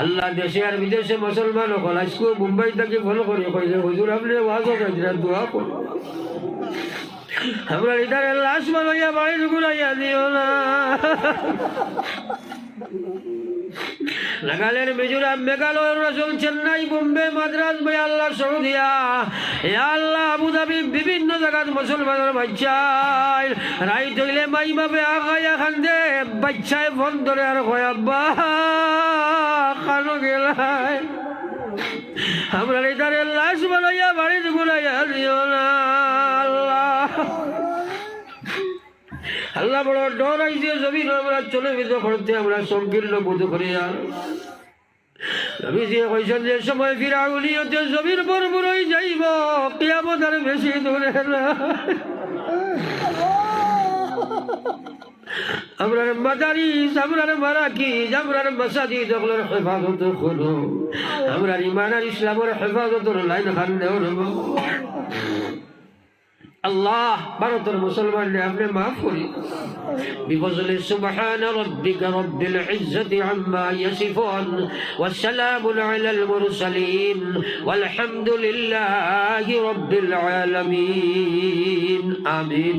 আল্লাহ দেশে আর বিদেশে মুসলমান হল। আজকে মুম্বাই থেকে ফোন করে কইছে, হুজুর, আপনি ওয়াজ করেছেন দোয়া করুন। আমরা এটার লাশ বানাইয়া বাড়ির ঘুরাইয়া দিও না। নাগাল্যান্ড মিজোরাম মেঘালয় রসুল চেন্নাই, বোম্বে, মাদ্রাস ভাই আল্লাহ, সৌদিয়া। এ আল্লাহ, আবুধাবি, বিভিন্ন জায়গাত মুসলমানের বাচ্চাই। রাই তৈলে মাই বাপে আগাইয়া খান্দে, বাচ্চায় ফোন ধরে আর কয়, আব্বা। আমরা এটারে লাশ বানাইয়া বাড়িতে ঘুরাইয়া দিও না। আল্লাহ। আল্লাহ বড় ডর আইছে, জমিন আমরা চলে বিদ করতে আমরা সংকীর্ণ বোধ করি আর। আমি যে কইছেন যে, সময় ফিরাউলি হতে জমির পর বড়ই যাইব। কিয়ামত আর বেশি দূরে না। আমরার মাদারি আমরার মারাকি আমরার মাসাজিদ দগলর হেফাজত করো আমরার ইমান আর ইসলামের হেফাজতের লাইন খান দেও আল্লাহ ভারতের মুসলমানরে আপনি মাফ করি। বিফজলে সুবহান রব্বিকা রব্বিল ইজ্জতি আম্মা ইয়াসিফুন আমিন